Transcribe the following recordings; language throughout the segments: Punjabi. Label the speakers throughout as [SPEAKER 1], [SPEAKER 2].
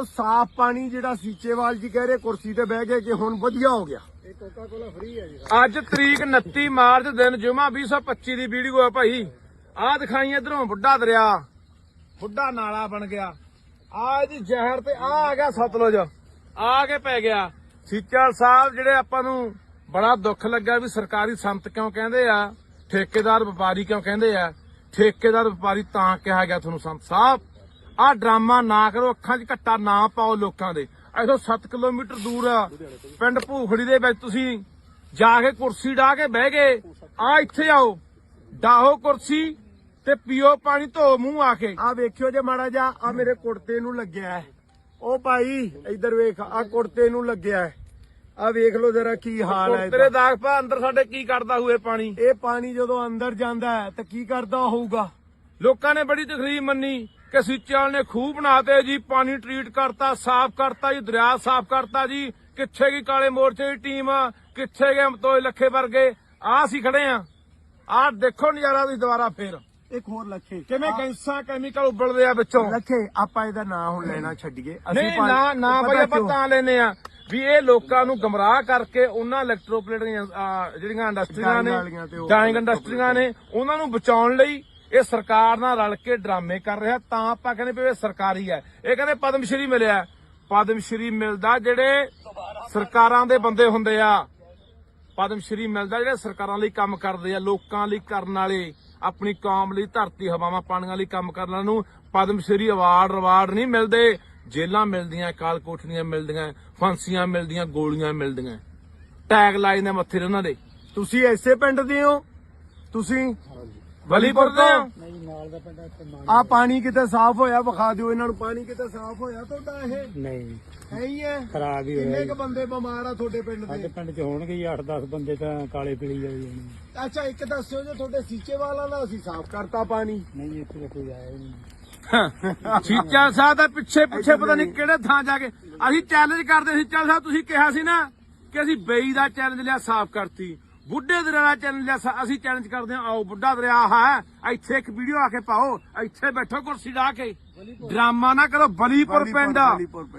[SPEAKER 1] ਉਹ ਸਾਫ਼ ਪਾਣੀ ਜਿਹੜਾ ਸੀਚੇਵਾਲ ਜੀ ਕਹਿ ਰਹੇ ਕੁਰਸੀ ਤੇ ਬਹਿ ਗਏ ਕਿ ਹੁਣ ਵਧੀਆ ਹੋ ਗਿਆ।
[SPEAKER 2] ਇਹ ਕੋਕਾ ਕੋਲਾ ਫ੍ਰੀ ਹੈ ਜੀ।
[SPEAKER 3] ਅੱਜ ਤਰੀਕ 29 ਮਾਰਚ ਦਿਨ ਜੁਮਾ 2025 ਦੀ ਵੀਡੀਓ ਆ ਭਾਈ। ਆਹ ਦਿਖਾਈ ਇਧਰੋਂ ਬੁੱਢਾ ਦਰਿਆ। ਬੁੱਢਾ ਨਾਲਾ ਬਣ ਗਿਆ। ਆ ਇਹਦੀ ਜ਼ਹਿਰ ਤੇ ਆ ਆ ਗਿਆ ਸਤਲੁਜ। ਆ ਕੇ ਪੈ ਗਿਆ। ਸੀਚਲ ਸਾਹਿਬ ਜਿਹੜੇ ਆਪਾਂ ਨੂੰ ਬੜਾ ਦੁੱਖ ਲੱਗਾ ਵੀ ਸਰਕਾਰੀ ਸੰਤ ਕਿਉਂ ਕਹਿੰਦੇ ਆ ਠੇਕੇਦਾਰ ਵਪਾਰੀ ਕਿਉਂ ਕਹਿੰਦੇ ਆ ਠੇਕੇਦਾਰ ਵਪਾਰੀ ਤਾਂ ਕਿਹਾ ਗਿਆ ਤੁਹਾਨੂੰ ਸੰਤ ਸਾਹਿਬ। ਆਹ ਡਰਾਮਾ ਨਾ ਕਰੋ ਅੱਖਾਂ 'ਚ ਘੱਟਾ ਨਾ ਪਾਓ ਲੋਕਾਂ ਦੇ। ਇਥੋਂ 7 ਕਿਲੋਮੀਟਰ ਦੂਰ ਆ। ਪਿੰਡ ਭੂਖੜੀ ਦੇ ਵਿੱਚ ਤੁਸੀਂ ਜਾ ਕੇ ਕੁਰਸੀ ਢਾ ਕੇ ਬਹਿ ਗਏ। ਆ ਇੱਥੇ ਆਓ। ਡਾਹੋ ਕੁਰਸੀ ਤੇ ਪੀਓ ਪਾਣੀ ਧੋ ਮੂੰਹ ਆ ਕੇ।
[SPEAKER 1] ਆ ਵੇਖਿਓ ਜੇ ਮਾੜਾ ਜਾ ਆ ਮੇਰੇ ਕੁੜਤੇ ਨੂੰ ਲੱਗਿਆ। ਹੈ ਉਹ ਭਾਈ ਇੱਧਰ ਵੇਖ ਆ ਕੁੜਤੇ ਨੂੰ ਲੱਗਿਆ। ਹੈ ਆ ਵੇਖ ਲਓ ਜਰਾ ਕੀ ਹਾਲ ਹੈ
[SPEAKER 3] ਤੇਰੇ। ਦਾਗ ਪਾ ਅੰਦਰ ਸਾਡੇ ਕੀ ਕਰਦਾ ਹੋਏ ਪਾਣੀ?
[SPEAKER 1] ਇਹ ਪਾਣੀ ਜਦੋਂ ਅੰਦਰ ਜਾਂਦਾ ਹੈ ਤਾਂ ਕੀ ਕਰਦਾ ਹੋਊਗਾ?
[SPEAKER 3] ਲੋਕਾਂ ਨੇ ਬੜੀ ਤਕਲੀਫ ਮੰਨੀ। ਕਿ ਸੀਚਾਲ ਨੇ ਖੂਹ ਬਣਾਤੇ ਜੀ ਪਾਣੀ ਟਰੀਟ ਕਰਤਾ ਸਾਫ਼ ਕਰਤਾ ਜੀ ਦਰਿਆ ਸਾਫ਼ ਕਰਤਾ ਜੀ। ਕਿੱਥੇ ਗਈ ਕਾਲੇ ਮੋਰਚੇ ਦੀ ਟੀਮ ਕਿੱਥੇ ਗਏ ਅਮਤੋਏ ਲੱਖੇ ਵਰਗੇ। ਆ ਅਸੀਂ ਖੜੇ ਆ। ਆਹ ਦੇਖੋ ਨਜ਼ਾਰਾ ਤੁਸੀਂ ਦੁਬਾਰਾ ਫੇਰ।
[SPEAKER 1] ਇੱਕ ਹੋਰ ਲੱਖੇ।
[SPEAKER 3] ਕਿਵੇਂ ਗੈਸਾਂ ਕੈਮੀਕਲ ਉਬਲਦੇ ਆ ਵਿੱਚੋਂ।
[SPEAKER 1] ਲੱਖੇ ਆਪਾਂ ਇਹਦਾ ਨਾਂ ਹੁਣ ਲੈਣਾ ਛੱਡੀਏ।
[SPEAKER 3] ਨਹੀਂ
[SPEAKER 1] ਪਾ-
[SPEAKER 3] ਨਾ ਨਾ ਬਈ ਆਪਾਂ? ਤਾਂ ਲੈਨੇ ਆ ਵੀ ਇਹ ਲੋਕਾਂ ਨੂੰ ਗਮਰਾਹ ਕਰਕੇ ਉਹਨਾਂ ਇਲੈਕਟ੍ਰੋਪਲੇਟ ਜਿਹੜੀਆਂ ਇੰਡਸਟਰੀਆਂ ਨੇ
[SPEAKER 1] ਡਾਈਂਗ
[SPEAKER 3] ਇੰਡਸਟਰੀਆਂ ਨੇ ਉਹਨਾਂ ਨੂੰ ਬਚਾਉਣ ਲਈ ਇਹ ਸਰਕਾਰ ਨਾਲ ਰਲ ਕੇ ਡਰਾਮੇ ਕਰ ਰਿਹਾ, ਤਾਂ ਆਪਾਂ ਕਹਿੰਦੇ ਵੀ ਸਰਕਾਰੀ ਹੈ। ਇਹ ਕਹਿੰਦੇ ਪਦਮ ਸ਼੍ਰੀ ਮਿਲਿਆ ਪਦਮ ਸ਼੍ਰੀ ਮਿਲਦਾ ਜਿਹੜੇ ਸਰਕਾਰਾਂ ਦੇ ਬੰਦੇ ਹੁੰਦੇ ਆ। ਪਦਮ ਸ਼੍ਰੀ ਮਿਲਦਾ ਜਿਹੜੇ ਸਰਕਾਰਾਂ ਲਈ ਕੰਮ ਕਰਦੇ ਆ, ਲੋਕਾਂ ਲਈ ਕਰਨ ਵਾਲੇ, ਆਪਣੀ ਕੌਮ ਲਈ ਧਰਤੀ ਹਵਾਵਾਂ ਪਾਣੀਆਂ ਲਈ ਕੰਮ ਕਰਨ ਵਾਲਿਆਂ ਨੂੰ ਪਦਮ ਸ਼੍ਰੀ ਅਵਾਰਡ ਰਿਵਾਰਡ ਨਹੀਂ ਮਿਲਦੇ। ਜੇਲਾਂ ਮਿਲਦੀਆਂ ਕਾਲ ਕੋਠੀਆਂ ਮਿਲਦੀਆਂ, ਫਾਂਸੀਆਂ ਮਿਲਦੀਆਂ, ਗੋਲੀਆਂ ਮਿਲਦੀਆਂ। ਟੈਗ ਲਾਈਨ ਨੇ ਮੱਥੇ ਤੇ ਉਹਨਾਂ ਦੇ।
[SPEAKER 1] ਤੁਸੀਂ ਐਸੇ ਪਿੰਡ ਦੇ ਹੋ? ਤੁਸੀਂ
[SPEAKER 3] ਬਲੀਪੁਰ ਆ
[SPEAKER 2] ਨਹੀਂ ਨਾਲ ਦਾ ਪਿੰਡ ਇੱਥੇ ਮਾਨ
[SPEAKER 1] ਆ ਪਾਣੀ ਕਿਤੇ ਸਾਫ਼ ਹੋਇਆ ਵਿਖਾ ਦਿਓ ਇਹਨਾਂ ਨੂੰ ਪਾਣੀ ਕਿਤੇ ਸਾਫ਼ ਹੋਇਆ ਤੁਹਾਡਾ ਇਹ?
[SPEAKER 2] ਨਹੀਂ।
[SPEAKER 1] ਹੈ ਹੀ ਹੈ?
[SPEAKER 2] ਖਰਾਬ ਹੀ
[SPEAKER 1] ਕਿੰਨੇ
[SPEAKER 2] ਹੋਇਆ
[SPEAKER 1] ਕ ਬੰਦੇ ਬਿਮਾਰ ਆ ਤੁਹਾਡੇ ਪਿੰਡ
[SPEAKER 2] ਸਾਡੇ
[SPEAKER 1] ਦੇ
[SPEAKER 2] ਪਿੰਡ 'ਚ ਹੋਣਗੇ ਜੀ 8-10 ਬੰਦੇ ਤਾਂ ਕਾਲੇ ਪੀਲੀ ਵਾਲੀ ਹੋਣੀ
[SPEAKER 1] ਅੱਛਾ ਇੱਕ ਦੱਸਿਓ ਜੇ ਤੁਹਾਡੇ ਸੀਚੇ ਵਾਲਾ ਦਾ ਅਸੀਂ ਸਾਫ਼ ਕਰਤਾ ਪਾਣੀ।
[SPEAKER 2] ਨਹੀਂ ਇੱਥੇ ਤਾਂ ਕੋਈ ਆਇਆ ਹੀ ਨਹੀਂ।
[SPEAKER 3] ਸੀਚਾ ਸਾਹਿਬ ਦਾ ਪਿੱਛੇ ਪਿੱਛੇ ਪਤਾ ਨਹੀਂ ਕਿਹੜੇ ਥਾਂ ਜਾ ਕੇ। ਅਸੀਂ ਚੈਲੰਜ ਕਰਦੇ ਸੀ ਚੱਲ ਸਾਹਿਬ ਤੁਸੀਂ ਕਿਹਾ ਸੀ ਨਾ ਕਿ ਅਸੀਂ ਬਈ ਦਾ ਚੈਲੰਜ ਲਿਆ ਸਾਫ਼ ਕਰਤੀ। ਬੁੱਢੇ ਦਰਿਆ ਦਾ ਸਾ- ਅਸੀਂ ਚੈਲੰਜ ਕਰਦੇ ਹਾਂ ਆਓ ਬੁੱਢਾ ਦਰਿਆ ਹੈ ਇੱਥੇ ਇੱਕ ਵੀਡੀਓ ਆ ਕੇ ਪਾਓ ਇੱਥੇ ਬੈਠੋ ਕੁਰਸੀ ਢਾ ਕੇ। ਡਰਾਮਾ ਨਾ ਕਰੋ ਬਲੀਪੁਰ ਪਿੰਡ।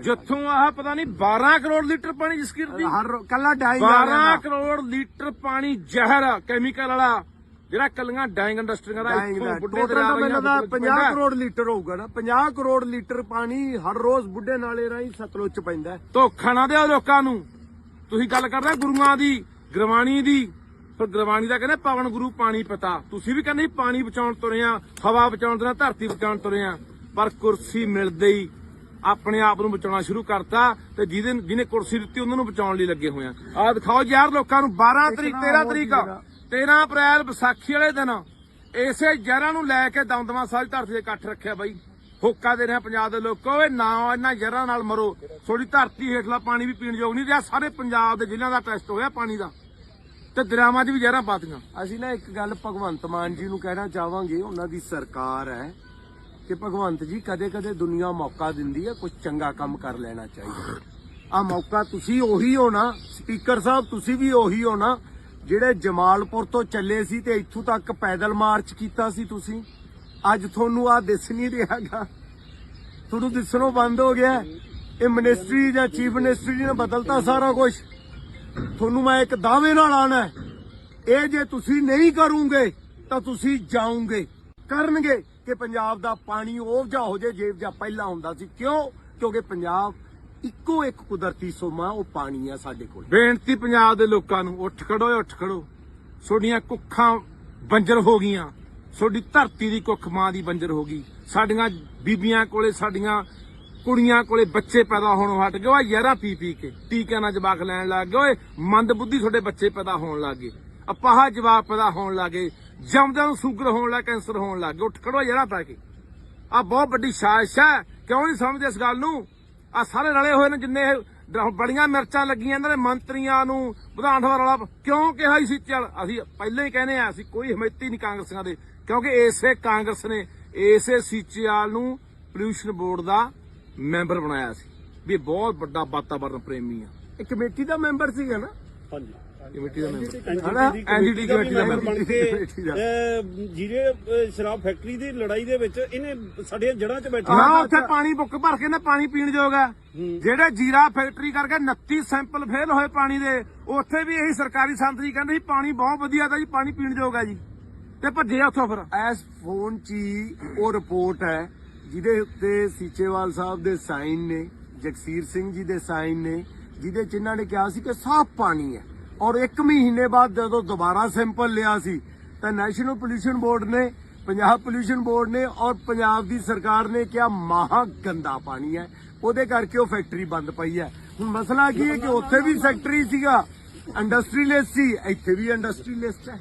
[SPEAKER 3] ਜਿੱਥੋਂ ਆਹ ਪਤਾ ਨਹੀਂ 12 ਕਰੋੜ ਲੀਟਰ ਪਾਣੀ ਜਿਸ ਦੀ
[SPEAKER 1] ਹਰ ਰੋ- ਕੱਲਾ ਡਾਈਂਗ
[SPEAKER 3] 12 ਕਰੋੜ ਲੀਟਰ ਪਾਣੀ ਜ਼ਹਿਰ ਕੈਮੀਕਲ ਵਾਲਾ। ਜਿਹੜਾ ਕੱਲੀਆਂ ਡਾਈਂਗ ਇੰਡਸਟਰੀਆਂ ਦਾ ਇੱਥੋਂ
[SPEAKER 1] ਦਾ।
[SPEAKER 3] ਬੁੱਢੇ ਦਰਿਆ ਵਿੱਚ
[SPEAKER 1] 50
[SPEAKER 3] ਪੈਂਦਾ।
[SPEAKER 1] ਕਰੋੜ ਲੀਟਰ ਹੋਊਗਾ ਨਾ। 50 ਕਰੋੜ ਲੀਟਰ ਪਾਣੀ ਹਰ ਰੋਜ਼ ਬੁੱਢੇ ਨਾਲੇ ਰਾਹੀਂ ਸਤਲੁਜ ਚ ਪੈਂਦਾ।
[SPEAKER 3] ਧੋਖਾ ਨਾ ਦਿਓ ਲੋਕਾਂ ਨੂੰ। ਤੁਸੀਂ ਗੱਲ ਕਰਦੇ ਗੁਰੂਆਂ ਦੀ। ਗੁਰਬਾਣੀ ਦੀ ਪਰ ਗੁਰਬਾਣੀ ਦਾ ਕਹਿੰਦੇ ਪਵਨ ਗੁਰੂ ਪਾਣੀ ਪਤਾ। ਤੁਸੀਂ ਵੀ ਕਹਿੰਦੇ ਪਾਣੀ ਬਚਾਉਣ ਤੁਰੇ ਆ ਹਵਾ ਬਚਾਉਣ ਤੁਰੇ ਆ ਧਰਤੀ ਬਚਾਉਣ ਤੁਰੇ ਆ ਪਰ ਕੁਰਸੀ ਮਿਲਦੇ ਹੀ ਆਪਣੇ ਆਪ ਨੂੰ ਬਚਾਉਣਾ ਸ਼ੁਰੂ ਕਰਤਾ ਤੇ ਜਿਹਦੇ ਜਿਹਨੇ ਕੁਰਸੀ ਦਿੱਤੀ ਉਹਨਾਂ ਨੂੰ ਬਚਾਉਣ ਲਈ ਲੱਗੇ ਹੋਏ ਆ। ਦਿਖਾਓ ਯਾਰ ਲੋਕਾਂ ਨੂੰ 12 ਤਰੀਕ 13 ਤਰੀਕ 13 ਅਪ੍ਰੈਲ ਵਿਸਾਖੀ ਵਾਲੇ ਦਿਨ। ਇਸੇ ਜ਼ਹਿਰਾਂ ਨੂੰ ਲੈ ਕੇ ਦਮਦਮਾ ਸਾਹਿਬ ਧਰਤੀ ਦੇ ਇਕੱਠ ਰੱਖਿਆ ਬਾਈ। ਹੋਕਾ ਦੇ ਰਿਹਾ ਪੰਜਾਬ ਦੇ ਲੋਕੋ ਇਹ ਨਾ ਇਹਨਾਂ ਜ਼ਹਿਰਾਂ ਨਾਲ ਮਰੋ। ਥੋੜੀ ਧਰਤੀ ਹੇਠਲਾ ਪਾਣੀ ਵੀ ਪੀਣ ਯੋਗ ਨਹੀਂ ਰਿਹਾ ਸਾਰੇ ਪੰਜਾਬ ਦੇ ਜ਼ਿਲ੍ਹਿਆਂ ਦਾ ਟੈਸਟ ਹੋਇਆ ਪਾਣੀ ਦਾ। ਤੇ ਦਰਿਆਵਾਂ 'ਚ ਵੀ ਜ਼ਹਿਰਾਂ ਪਾਤੀਆਂ।
[SPEAKER 1] ਅਸੀਂ ਨਾ ਇੱਕ ਗੱਲ ਭਗਵੰਤ ਮਾਨ ਜੀ ਨੂੰ ਕਹਿਣਾ ਚਾਹਾਂਗੇ, ਉਹਨਾਂ ਦੀ ਸਰਕਾਰ ਹੈ ਕਿ ਭਗਵੰਤ ਜੀ ਕਦੇ-ਕਦੇ ਦੁਨੀਆ ਮੌਕਾ ਦਿੰਦੀ ਹੈ ਕੁਝ ਚੰਗਾ ਕੰਮ ਕਰ ਲੈਣਾ ਚਾਹੀਦਾ। ਆ ਮੌਕਾ ਤੁਸੀਂ ਉਹੀ ਹੋ ਨਾ, ਸਪੀਕਰ ਸਾਹਿਬ, ਤੁਸੀਂ ਵੀ ਉਹੀ ਹੋ ਨਾ, ਜਿਹੜੇ ਜਮਾਲਪੁਰ ਤੋਂ ਚੱਲੇ ਸੀ ਤੇ ਇੱਥੋਂ ਤੱਕ ਪੈਦਲ ਮਾਰਚ ਕੀਤਾ ਸੀ ਤੁਸੀਂ। ਅੱਜ ਤੁਹਾਨੂੰ ਆ ਦਿਸ ਨਹੀਂ ਰਿਹਾਗਾ ਤੁਹਾਨੂੰ ਦਿਸਣੋਂ ਬੰਦ ਹੋ ਗਿਆ। ਇਹ ਮਿਨਿਸਟਰੀ ਜਾਂ ਚੀਫ ਮਿਨਿਸਟਰੀ ਨੇ ਬਦਲਤਾ ਸਾਰਾ ਕੁਝ ਤੁਹਾਨੂੰ ਮੈਂ ਇੱਕ ਦਾਅਵੇ ਨਾਲ ਆਣਾ ਇਹ ਜੇ ਤੁਸੀਂ ਨਹੀਂ ਕਰੋਗੇ, ਤਾਂ ਤੁਸੀਂ ਜਾਓਗੇ। ਕਰਨਗੇ ਕਿ ਪੰਜਾਬ ਦਾ ਪਾਣੀ ਉਹ ਹੋ ਜੇ ਜੇ ਜਿਹਾ ਪਹਿਲਾਂ ਹੁੰਦਾ ਸੀ। ਕਿਉਂ? ਕਿਉਂਕਿ ਪੰਜਾਬ ਇੱਕੋ ਇੱਕ ਕੁਦਰਤੀ ਸੋਮਾ, ਉਹ ਪਾਣੀ ਆ ਸਾਡੇ ਕੋਲ।
[SPEAKER 3] ਬੇਨਤੀ ਪੰਜਾਬ ਦੇ ਲੋਕਾਂ ਨੂੰ, ਉੱਠ ਖੜੋ ਉੱਠ ਖੜੋ। ਤੁਹਾਡੀਆਂ ਕੁੱਖਾਂ ਬੰਜਰ ਹੋ ਗਈਆਂ। ਤੁਹਾਡੀ ਧਰਤੀ ਦੀ ਕੁੱਖ ਮਾਂ ਦੀ ਬੰਜਰ ਹੋ ਗਈ। ਸਾਡੀਆਂ ਬੀਬੀਆਂ ਕੋਲੇ ਸਾਡੀਆਂ ਕੁੜੀਆਂ ਕੋਲੇ ਬੱਚੇ ਪੈਦਾ ਹੋਣੋਂ ਹਟ ਗਏ। ਓਏ ਯਾਰਾ ਪੀ ਪੀ ਕੇ, ਟੀਕਿਆਂ ਨਾਲ ਜਵਾਕ ਲੈਣ ਲੱਗ ਗਏ। ਓਏ ਮੰਦ ਬੁੱਧੀ ਤੁਹਾਡੇ ਬੱਚੇ ਪੈਦਾ ਹੋਣ ਲੱਗ ਗਏ। ਅਪਾਹ ਜਵਾਕ ਪੈਦਾ ਹੋਣ ਲੱਗ ਗਏ। ਜੰਮਦਿਆਂ ਨੂੰ ਸ਼ੂਗਰ ਹੋਣ ਲੱਗ, ਕੈਂਸਰ ਹੋਣ ਲੱਗ ਗਏ। ਉੱਠ ਖੜੋ ਯਾਰਾ ਪਾ ਕੇ। ਆ ਬਹੁਤ ਵੱਡੀ ਸਾਜ਼ਿਸ਼ ਹੈ। ਕਿਉਂ ਨਹੀਂ ਸਮਝਦੇ ਇਸ ਗੱਲ ਨੂੰ? ਆ ਸਾਰੇ ਰਲੇ ਹੋਏ ਨੇ ਜਿੰਨੇ ਇਹ ਬੜੀਆਂ ਮਿਰਚਾਂ ਲੱਗੀਆਂ ਇਹਨਾਂ ਦੇ ਮੰਤਰੀਆਂ ਨੂੰ, ਵਿਧਾਨ ਸਭਾ ਵਾਲਾ ਕਿਉਂ ਕਿਹਾ ਸੀ ਚੱਲ ਅਸੀਂ ਪਹਿਲਾਂ ਹੀ ਕਹਿੰਦੇ ਆ ਅਸੀਂ ਕੋਈ ਹਮਾਇਤੀ ਨਹੀਂ ਕਾਂਗਰਸੀਆਂ ਦੇ। ਕਿਉਂਕਿ ਇਸੇ ਕਾਂਗਰਸ ਨੇ ਇਸੇ ਸੀਚੇਵਾਲ ਨੂੰ ਪੋਲਿਊਸ਼ਨ ਬੋਰਡ ਦਾ ਮੈਂਬਰ ਬਣਾਇਆ ਸੀ ਵੀ ਬਹੁਤ ਵੱਡਾ ਵਾਤਾਵਰਨ ਪ੍ਰੇਮੀ ਆ।
[SPEAKER 1] ਇਹ ਕਮੇਟੀ ਦਾ ਮੈਂਬਰ ਸੀਗਾ ਨਾ?
[SPEAKER 2] ਹਾਂਜੀ।
[SPEAKER 3] ਕਮੇਟੀ ਦਾ ਮੈਂਬਰ।
[SPEAKER 4] ਦਾ ਵੀ
[SPEAKER 3] ਕਮੇਟੀ ਦਾ
[SPEAKER 4] ਮੈਂਬਰ। ਬਣ ਕੇ
[SPEAKER 1] ਦਾ।
[SPEAKER 4] ਅਹ, ਸ਼ਰਾਬ ਫੈਕਟਰੀ ਦੀ ਲੜਾਈ ਦੇ ਵਿੱਚ ਇਹਨੇ ਸਾਡੀਆਂ ਜੜ੍ਹਾਂ 'ਚ ਬੈਠੇ
[SPEAKER 3] ਨਾ ਉੱਥੇ ਪਾਣੀ ਬੁੱਕ ਭਰ ਕੇ ਨਾ ਪਾਣੀ ਪੀਣ ਯੋਗ ਹੈ। ਜਿਹੜੇ ਜੀਰਾ ਫੈਕਟਰੀ ਕਰਕੇ 29 ਸੈਂਪਲ ਫੇਲ ਹੋਏ ਪਾਣੀ ਦੇ ਉੱਥੇ ਵੀ ਇਹੀ ਸਰਕਾਰੀ ਸੰਤਰੀ ਕਹਿੰਦੇ ਸੀ ਪਾਣੀ ਬਹੁਤ ਵਧੀਆ ਤਾਂ ਜੀ ਪਾਣੀ ਪੀਣ ਯੋਗ ਹੈ ਜੀ। ਤੇ ਭੱਜੇ ਉੱਥੋਂ ਫਿਰ।
[SPEAKER 1] ਇਸ ਫੋਨ 'ਚ ਹੀ ਉਹ ਰਿਪੋਰਟ ਹੈ ਜਿਹਦੇ ਉੱਤੇ ਸੀਚੇਵਾਲ ਸਾਹਿਬ ਦੇ ਸਾਈਨ ਨੇ, ਜਗਸੀਰ ਸਿੰਘ ਜੀ ਦੇ ਸਾਈਨ ਨੇ, ਜਿਹਦੇ ਚ ਇਹਨਾਂ ਨੇ ਕਿਹਾ ਸੀ ਕਿ ਸਾਫ਼ ਪਾਣੀ ਹੈ। ਔਰ 1 ਮਹੀਨੇ ਬਾਅਦ ਜਦੋਂ ਦੁਬਾਰਾ ਸੈਂਪਲ ਲਿਆ ਸੀ, ਤਾਂ ਨੈਸ਼ਨਲ ਪੋਲੂਸ਼ਨ ਬੋਰਡ ਨੇ, ਪੰਜਾਬ ਪੋਲੂਸ਼ਨ ਬੋਰਡ ਨੇ ਔਰ ਪੰਜਾਬ ਦੀ ਸਰਕਾਰ ਨੇ ਕਿਹਾ ਮਹਾ ਗੰਦਾ ਪਾਣੀ ਹੈ। ਉਹਦੇ ਕਰਕੇ ਉਹ ਫੈਕਟਰੀ ਬੰਦ ਪਈ ਹੈ। ਹੁਣ ਮਸਲਾ ਕੀ ਹੈ ਕਿ ਉੱਥੇ ਵੀ ਫੈਕਟਰੀ ਸੀਗਾ ਇੰਡਸਟਰੀਲਿਸਟ ਸੀ, ਇੱਥੇ ਵੀ ਇੰਡਸਟਰੀਲਿਸਟ ਹੈ।